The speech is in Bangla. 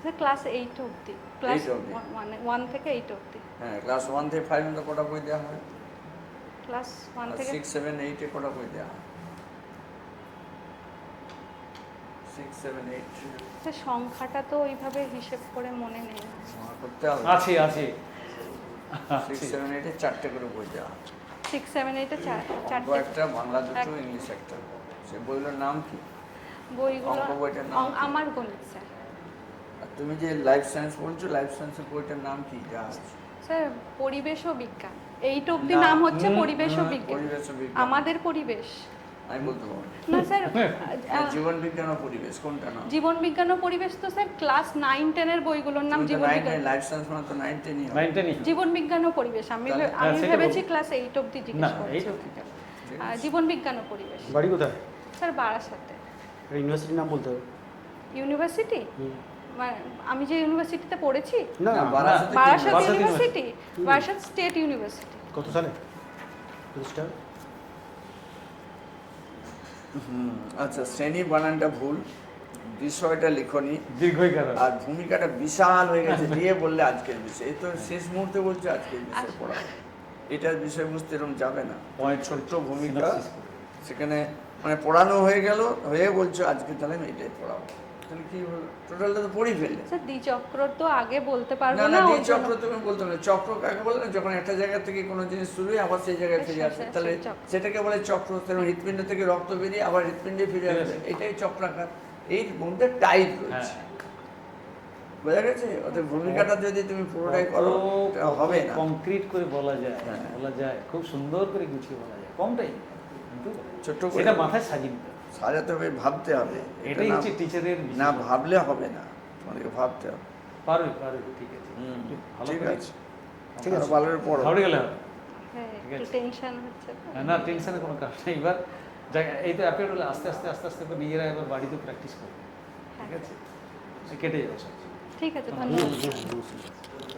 স্যার ক্লাস এইট অবধি। ক্লাস Eight অবধি। মানে ওয়ান থেকে এইট অবধি। হ্যাঁ ক্লাস ওয়ান থেকে ফাইভ কটা বই দেওয়া হয়? ক্লাস ওয়ান থেকে সিক্স সেভেন এইটে কটা বই দেওয়া হয়? সিক্স সেভেন এইট স্যার সংখ্যাটা তো ওইভাবে হিসেব করে মনে নেই। না। করতে হবে। আছে আছে। সিক্স আছে। সেভেন এইটে চারটে করে বই দেওয়া হয়। সিক্স সেভেন এইটে অঙ্ক চারটে একটা বাংলা দুটো এক- ইংলিশ একটা। সে বইগুলোর নাম কি? বইগুলো অঙ্ক বইটার নাম কি? আমার গণিত স্যার। তুমি যে লাইফ সায়েন্স বলছো লাইফ সায়েন্সের বইটার নাম কি? যা স্যার পরিবেশ ও বিজ্ঞান। এইট অবধি নাম হচ্ছে পরিবেশ ও হ্যাঁ, বিজ্ঞান। আমাদের পরিবেশ। আমি বলতে পারব না। স্যার হ্যাঁ, জীবন বিজ্ঞান ও পরিবেশ কোনটা নাম? জীবন বিজ্ঞান ও পরিবেশ তো স্যার ক্লাস নাইন টেনের বইগুলোর নাম জীবন বিজ্ঞান। লাইফ সায়েন্স মানে তো নাইন টেনই হবে। নাইনটা নেই জীবন বিজ্ঞান ও পরিবেশ আমি হ্যাঁ, আমি ভেবেছি ক্লাস এইট অবধি জিজ্ঞেস করছি। জীবন বিজ্ঞান ও পরিবেশ। বাড়ি কোথায়? স্যার বারাসাতে। ইউনিভার্সিটির নাম বলতে হবে। ইউনিভার্সিটি হুম। আমি যে ইউনিভার্সিটিতে পড়েছি? না বারাসাতে ইউনিভার্সিটি। Barasat state university. কত সালে? প্রতিষ্ঠা আচ্ছা শ্রেণি বানানটা ভুল। বিষয়টা লিখনি। আর ভূমিকাটা বিশাল হয়ে গেছে দিয়ে বললে আজকের বিষয়। তো শেষ মুহূর্তে বলছে আজকের বিষয় পড়া। এটার বিষয়বস্তু এরকম যাবে না। ছোট্ট ভূমিকা। সেখানে মানে পড়ানো হয়ে গেল হয়ে বলছো আজকে তাহলে আমি এটাই পড়াবো। তাহলে কি হলো? টোটালটা তো পড়েই ফেললে। স্যার দ্বিচক্র তো আগে বলতে না পারব না না দ্বি চক্র তুমি বলতে হবে চক্র কাকে বলে? যখন একটা জায়গা থেকে কোনো জিনিস শুরু হয় আবার সেই জায়গায় ফিরে আচ্ছা, আসে। আচ্ছা, তাহলে সেটাকে বলে চক্র। তেমন হৃৎপিণ্ড থেকে রক্ত বেরিয়ে আবার হৃৎপিণ্ডে ফিরে আসে। এটাই চক্রাকার। এই মধ্যে টাইপ রয়েছে। হ্যাঁ। বোঝা গেছে? ওদের ভূমিকাটা যদি তুমি পুরোটাই করো হবে না। কংক্রিট করে বলা যায় হ্যাঁ। বলা যায় খুব সুন্দর করে গুছিয়ে বলা যায়। কমটাই। কিন্তু ছোট্ট করে। মাথায় সাজিয়ে। সাজাতে হবে ভাবতে হবে এটাই না- হচ্ছে টিচারের না ভাবলে হবে না তোমাদেরকে ভাবতে হবে পারবে পারবে ঠিক আছে ভালো ঠিক আছে ঠিক আছে। ভালো করে পড়ো হাওড়ে গেলে হবে হ্যাঁ ঠিক একটু আছে। টেনশন হচ্ছে না টেনশনের কোনো কারণ নেই এবার এই তো অ্যাপিয়ার হলে আস্তে আস্তে আস্তে আস্তে নিজেরা এবার বাড়িতে প্র্যাকটিস করবে ঠিক হ্যাঁ। আছে কেটে যাবে ঠিক আছে ধন্যবাদ।